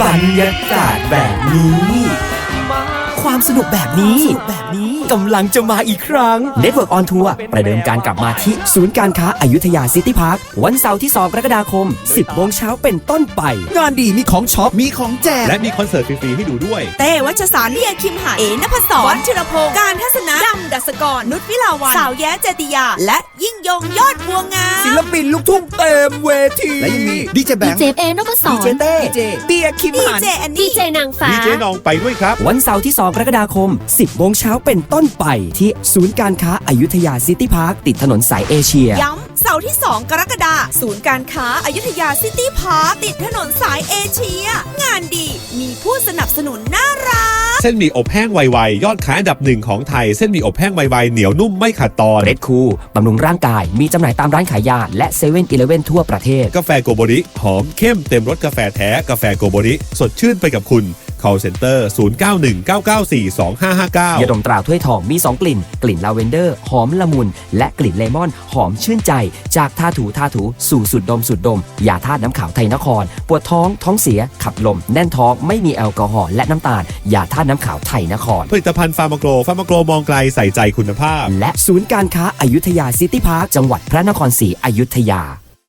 บรรยากาศแบบนี้ ความสนุกแบบนี้แบบนี้กำลังจะมาอีกครั้ง Network on Tour ประเดิมการกลับมาที่ศูนย์การค้าอายุทยาซิตี้พาร์ควันเสาร์ที่ 2 กรกฎาคม 10โมงเช้าเป็นต้นไป งานดีมีของช็อป มีของแจก และมีคอนเสิร์ตฟรีๆให้ดูด้วย เต้วัชสารเลียคิมหาเอนพศรวัชรพงศ์การทัศนะดำดัสกรนุชวิลาวันสาวแย้เจติยา และยิ่ง ยงยอดบัวงามศิลปินลูกทุ่งเต็มเวทีและยังมีดีเจแบดีงค์เจเอนพศดีเจรเต้ดีเจเบียร์คิมดีหัน เจแอนดีนี่เจนางฟ้า ดีเจน้องไปด้วยครับ วันเสาร์ที่ 2 กรกฎาคม 10โมงเช้าเป็นต้นไปที่ศูนย์การค้าอายุทยาซิตี้พาร์คติดถนนสายเอเชีย ย้ำเสาร์ที่ 2 กรกฎาคมศูนย์การค้าอายุทยาซิตี้พาร์คติดถนนสายเอเชีย งานดีมีผู้สนับสนุนน่ารัก เส้นหมี่อบแห้งไวๆยอดขายอันดับหนึ่งของไทยเส้นหมี่อบแห้งไวๆเหนียวนุ่มไม่ขาดตอนเรดคูบำรุงร่างกาย มีจำหน่ายตามร้านขายยา และเซเว่นอีเลเว่นทั่วประเทศ กาแฟโกโบริหอมเข้มเต็มรสกาแฟแท้กาแฟโกโบริ สดชื่นไปกับคุณ call center 0919942559 ยาดมตราถ้วยทองมี 2 กลิ่น กลิ่นลาเวนเดอร์ หอมละมุน และกลิ่นเลมอน หอมชื่นใจ จากทาถูทาถู สู่สุดดมสุดดม ยาธาตุน้ำขาวไทยนคร ปวดท้องท้องเสีย ขับลม แน่นท้อง ไม่มีแอลกอฮอล์และน้ำตาล ยาธาตุน้ำขาวไทยนคร ผลิตภัณฑ์ฟาร์มาโกรฟาร์มาโกรมองไกลใส่ใจคุณภาพ และศูนย์การค้าอายุทยาซิตี้พาร์คจังหวัดพระนครศรีอยุธยา